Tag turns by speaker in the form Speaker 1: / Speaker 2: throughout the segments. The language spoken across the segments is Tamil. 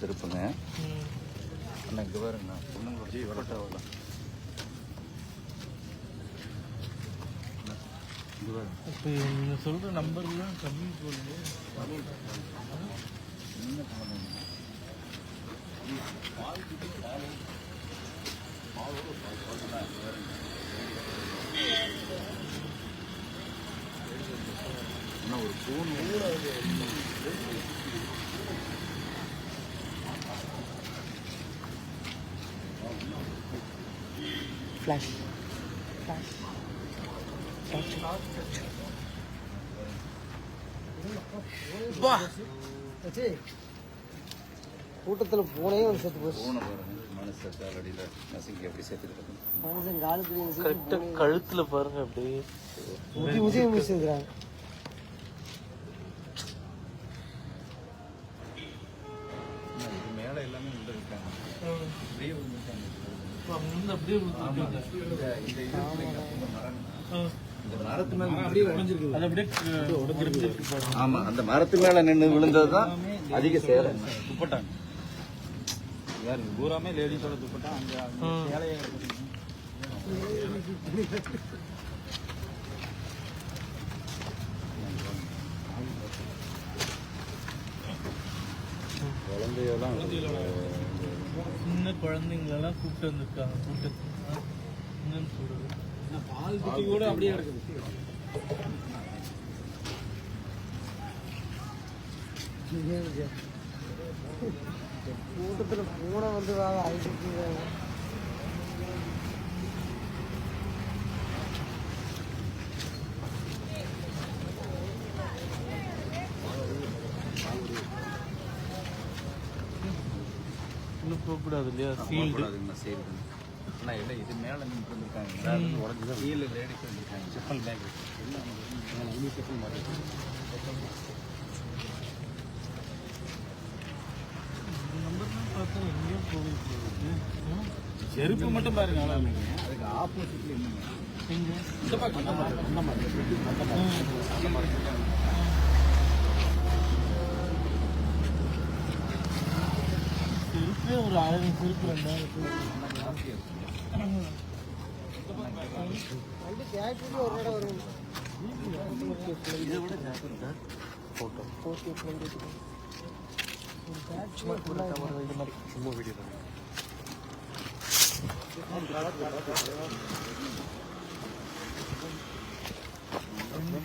Speaker 1: செருப்புங்க. அண்ணா இங்கே பாருங்கண்ணா. பொண்ணுங்க வரட்டாவலாம்
Speaker 2: இப்போ நீங்கள் சொல்கிற நம்பர்லாம் கம்மி போகுது
Speaker 1: என்ன அண்ணா ஒரு ஃபோன்
Speaker 3: ஃப்ளாஷ் ஃப்ளாஷ் கூட்டத்தில் போனே ஒரு செத்து போச்சு. மனுஷன் காலுக்கு
Speaker 2: கழுத்தில் பாருங்க அப்படியே.
Speaker 3: முதி முதி முடிச்சிருக்கிறாங்க
Speaker 2: க- உடைஞ்சிருக்கு பாருங்க.
Speaker 1: ஆமா அந்த மரத்து மேல நின்று விழுந்தது தான் அதிக சேதம்
Speaker 4: துப்பட்டாங்க. யாரு பூராமே லேடிஸோட துப்பட்டா
Speaker 2: ம்.
Speaker 4: சேலையை
Speaker 1: குழந்தையெல்லாம்
Speaker 2: சின்ன குழந்தைங்களெல்லாம் கூப்பிட்டு வந்திருக்காங்க. கூட்டத்துக்கு என்னன்னு சொல்றது?
Speaker 4: பால் குட்டி கூட அப்படியே இருக்குது
Speaker 3: கூட்டத்தில் போன வந்து வாங்க
Speaker 2: உள்ள போகக்கூடாது இல்லையா ஃபீல்டு
Speaker 1: சரி அண்ணா இல்லை இது மேலே நின்று இருக்காங்க எல்லாரும் உடஞ்சி கீழே லேடிஸ் வந்துருக்காங்க செப்பல் பேக் எல்லாம் செப்பல் மாட்டி
Speaker 2: நம்பர்லாம் பார்த்தா எங்கேயோ போகுது.
Speaker 4: செருப்பு மட்டும் பாருங்க
Speaker 1: அதுக்கு ஆப்போசிட்ல என்னங்க?
Speaker 2: எங்க?
Speaker 4: இந்த பக்கம் அந்த மாதிரி அந்த மாதிரி அந்த
Speaker 2: ஒரு ஆயிரம் செருப்பு ரெண்டாயிரம்
Speaker 1: இதை விட சார் ஃபோட்டோ
Speaker 3: ஓகே ஒரு
Speaker 1: சும்மா வீடியோ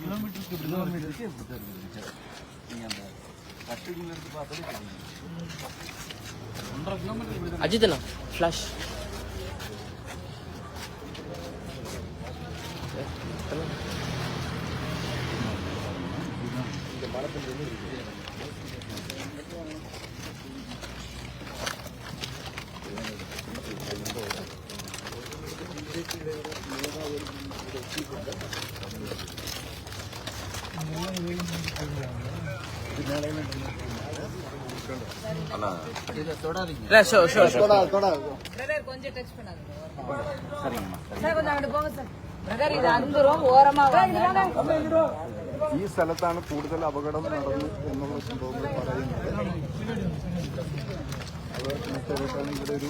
Speaker 2: கிலோமீட்டருக்கு
Speaker 1: கிலோமீட்டருக்கு எப்படி தான் இருக்குது நீங்கள் அந்த கட்டுக்குள்ள இருந்து பார்த்தாலே தெரியும்
Speaker 4: ஒன்றரை கிலோமீட்டர் இப்படி
Speaker 3: அஜித் அண்ணா ஃப்ளாஷ்
Speaker 1: அண்ணா
Speaker 4: இதை தொடாதீங்க
Speaker 3: ஷோ ஷோ
Speaker 5: பிரதர் கொஞ்சம் டச் பண்ணாதீங்க
Speaker 1: சரிங்கம்மா
Speaker 5: சார் கொஞ்சம் அங்கிட்டு போங்க சார் பிரதர் இது அந்தரம் ஓரமா வாங்க
Speaker 6: ഈ സ്ഥലത്താണ് കൂടുതൽ അപകടം നടന്നു എന്നുള്ള സംഭവങ്ങൾ പറയുന്നത് അത് നേരത്തെ കേട്ടാണ് ഇവിടെ ഒരു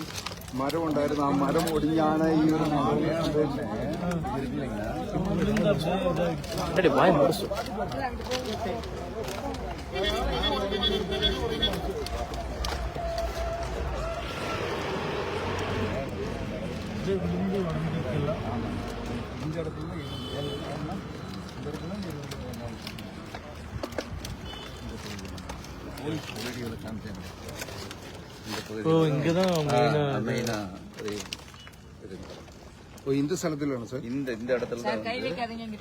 Speaker 6: മരം ഉണ്ടായിരുന്നു ആ മരം ഒടിഞ്ഞാണ് ഈ ഒരു സംഭവം
Speaker 2: விழுந்து உடஞ்சிருக்கலாம்
Speaker 1: இந்த இடத்துல ஏழுனா இந்த இடத்துல போலீஸ் வீடியோவில் காமிச்சாங்க இந்த
Speaker 2: ஓ
Speaker 1: பகுதி
Speaker 2: இங்கே தான்
Speaker 1: இது
Speaker 6: ஓ இந்த ஸ்தலத்தில் வேணும் சார்
Speaker 1: இந்த இந்த இடத்துல
Speaker 5: சார் கை வைக்காதீங்க இங்க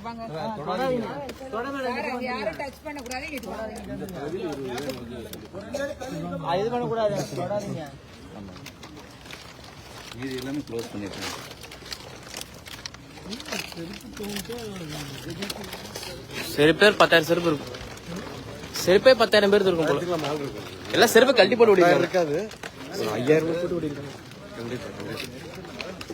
Speaker 3: இது
Speaker 1: எல்லாமே க்ளோஸ் பண்ணிட்டேன்
Speaker 3: செருப்பே பத்தாயிரம் செருப்பு இருக்கும். செருப்பே பத்தாயிரம் பேர் இருக்கும் போல. எல்லாம் செருப்பை கழட்டி போட்டு ஓடி
Speaker 6: இருக்காது. ஐயாயிரம் போட்டு ஓடி கண்டிப்பா.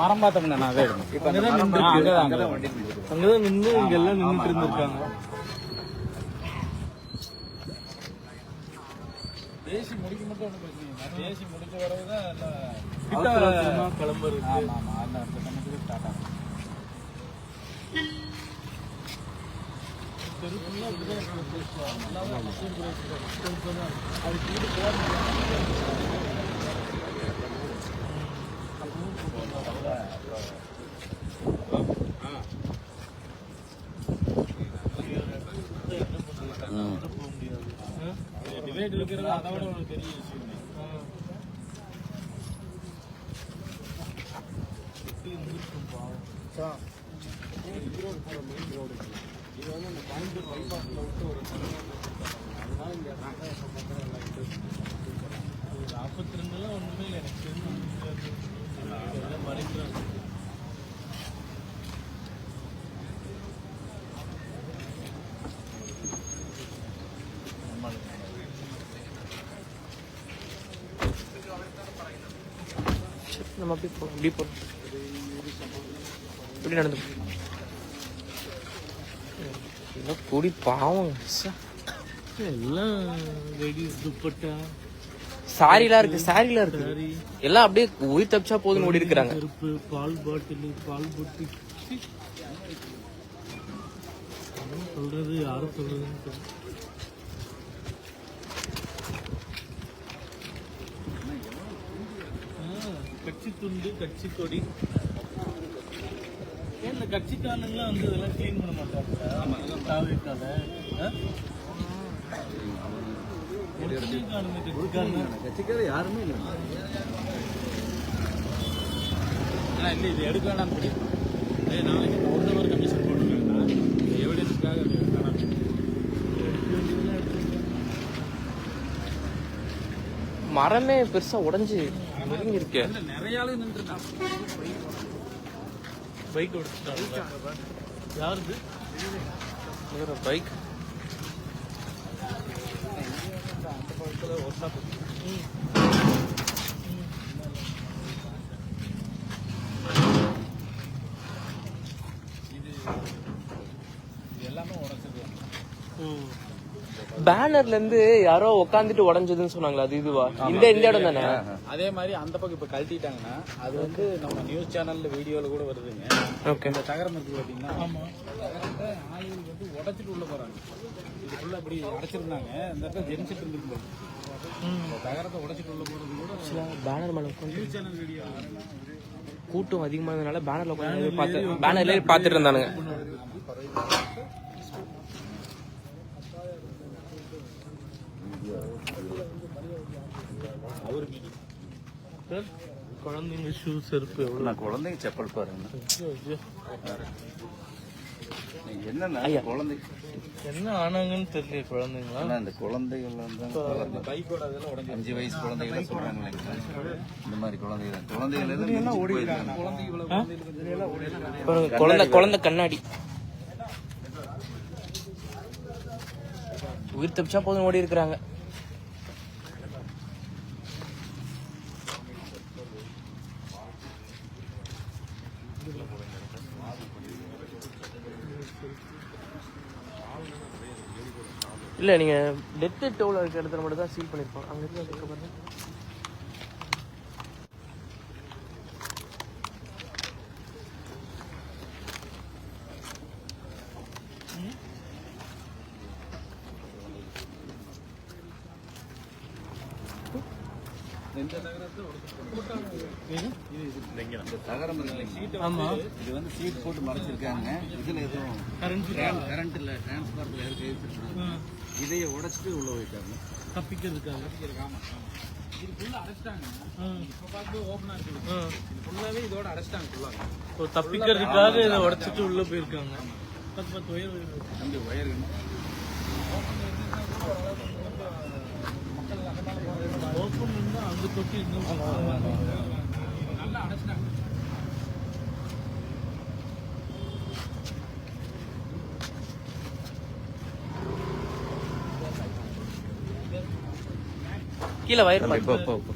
Speaker 4: மரம் பார்த்தோம்னா நான் அதே
Speaker 2: அங்கதான் நின்று இங்க எல்லாம் நின்றுட்டு இருந்திருக்காங்க.
Speaker 4: தேசி முடிக்க மட்டும் ஒன்றும் பிரச்சனை
Speaker 2: கிளம்புறது
Speaker 4: ஆமாம் ஆமாம் அந்த அந்த சமயத்துக்கு ஸ்டார்ட் ஆகும்
Speaker 2: தெருக்குள்ள ஒரு பெரிய விஷயம் எல்லாமே மசூர் பிரதேசம். இது வந்து அந்த போறது போக முடியாது
Speaker 4: டிவைட் இருக்கிறது அதை விட ஒரு பெரிய விஷயம்
Speaker 2: நாற்பத்தி ரெண்டுலாம் ஒண்ணுமே இல்லை எனக்கு தெரிஞ்சு எல்லாம்
Speaker 3: நம்ம அப்படி போகலாம் இப்படி போகலாம் இப்படி நடந்து போ. எல்லாம் கூடி பாவம்.
Speaker 2: எல்லாம் லேடிஸ் துப்பட்டா.
Speaker 3: சாரிலாம் இருக்கு சாரிலாம் இருக்கு. எல்லாம் அப்படியே உயிர் தப்பிச்சா போதுன்னு ஓடி இருக்கிறாங்க.
Speaker 2: செருப்பு பால் பாட்டில் பால் பொட்டி. சொல்றது யாரும் சொல்றதுன்னு கட்சி துண்டு கட்சி கொடி. கட்சிக்காரங்களாம் வந்து இதெல்லாம் க்ளீன் பண்ண மாட்டாங்க தாவிக்காத கட்சிக்காரங்க கட்சிக்காரங்க
Speaker 1: கட்சிக்காரர் யாருமே இல்லை.
Speaker 4: இல்லை இது எடுக்க அதே நாளைக்கு இப்போ ஒன் ஹவர் கமிஷன் போட்டுருக்காங்கன்னா எவிடன்ஸுக்காக அது எடுக்க வேணாம்.
Speaker 3: மரமே பெருசா உடைஞ்சு
Speaker 4: நிறைய ஆளு நின்றுருக்கான்
Speaker 2: பைக் எடுத்துட்டாங்க யாருது?
Speaker 3: பைக்?
Speaker 4: இது எல்லாமே உடச்சிருக்காங்க
Speaker 2: ஓ
Speaker 3: பேனர்ல இருந்து யாரோ உட்காந்துட்டு உடைஞ்சதுன்னு சொன்னாங்களா அது இதுவா? இந்த இந்த இடம் தானே?
Speaker 4: அதே மாதிரி அந்த பக்கம் இப்போ கழட்டிட்டாங்கன்னா அது வந்து நம்ம நியூஸ் சேனல்ல வீடியோல கூட வருதுங்க.
Speaker 3: ஓகே
Speaker 4: இந்த தகரம் இருக்கு பார்த்தீங்கன்னா
Speaker 2: ஆமா
Speaker 4: தகரத்தை ஆளுகள் வந்து உடைச்சிட்டு உள்ள போறாங்க. இதுக்குள்ள அப்படி அடைச்சிருந்தாங்க. இந்த இடத்துல ஜென்சிட்டு இருந்துருக்கு. இந்த தகரத்தை உடைச்சிட்டு உள்ள போறது கூட
Speaker 3: பேனர் மேல
Speaker 4: நியூஸ் சேனல் வீடியோ
Speaker 3: கூட்டம் அதிகமானதுனால பேனர்ல உட்காந்து பார்த்து பேனர்ல பார்த்துட்டு இருந்தானுங்க.
Speaker 2: சார் குழந்தைங்க ஷூ செருப்பு எவ்வளோ
Speaker 1: நான் குழந்தைங்க செப்பல் பாருங்க. என்னன்னா குழந்தை?
Speaker 2: என்ன ஆனாங்கன்னு தெரியல குழந்தைங்களா?
Speaker 1: இந்த குழந்தைகள் வந்து
Speaker 4: பைக்கோட அதெல்லாம் உடஞ்சி
Speaker 1: அஞ்சு வயசு குழந்தைகள் சொல்றாங்க? இந்த மாதிரி குழந்தைகள் குழந்தைகள்
Speaker 3: குழந்தை குழந்தை கண்ணாடி. உயிர் தப்பிச்சா போதும் ஓடி இருக்கிறாங்க இல்லை நீங்கள் டெத்து டோவில் இருக்க இடத்துல மட்டும் தான் சீல் பண்ணியிருப்பாங்க அங்கே இருந்து அதுக்கு பாருங்க
Speaker 1: இந்த தகரம்?
Speaker 2: ஆமா.
Speaker 1: இது வந்து சீட் போட்டு மறைச்சிருக்காங்க. இதுல எதுவும்
Speaker 2: கரண்ட்
Speaker 1: கரண்ட் இல்ல டிரான்ஸ்பார்ட்ல இருக்கு இதைய உடைச்சிட்டு உள்ள போயிட்டாங்க.
Speaker 2: தப்பிக்கிறதுக்காக. தப்பிக்கிறதுக்காக இதை உடைச்சிட்டு உள்ள போயிருக்காங்க. பத்து பத்து உயர்
Speaker 1: அந்த ஒயர்
Speaker 2: ஓப்பன் அந்த தொட்டி இன்னும்
Speaker 3: கீழே வயிறு
Speaker 1: இப்போ இப்போ இப்போ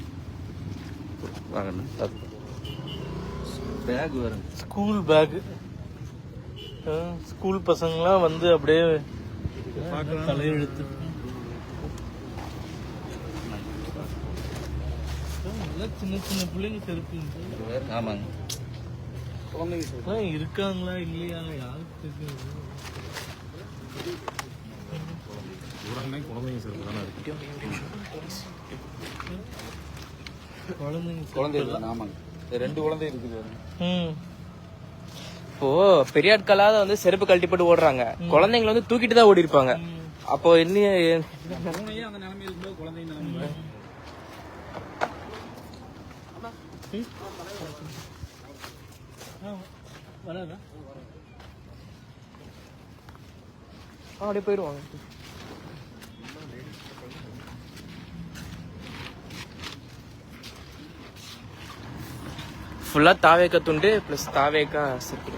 Speaker 1: வாங்கண்ணா பேக் வரும்
Speaker 2: ஸ்கூல் பேக் ஸ்கூல் பசங்களாம் வந்து அப்படியே தலையெழுத்து. எல்லாம் சின்ன சின்ன பிள்ளைங்க செருப்பு.
Speaker 1: ஆமாங்க.
Speaker 2: இருக்காங்களா இல்லையா யாருக்கு தெரியும்
Speaker 1: குழந்தைங்க சிறப்பு தானே இருக்கு. குழந்தை ஆமாங்க. ரெண்டு குழந்தை இருக்குது
Speaker 2: ம்.
Speaker 3: இப்போ பெரிய ஆட்களாத வந்து செருப்பு கழட்டி போட்டு ஓடுறாங்க. குழந்தைங்களை வந்து தூக்கிட்டு தான் ஓடி இருப்பாங்க அப்போ என்ன அப்படியே போயிருவாங்க ஃபுல்லாக தாவேக்கா துண்டு பிளஸ் தாவேக்கா செருப்பு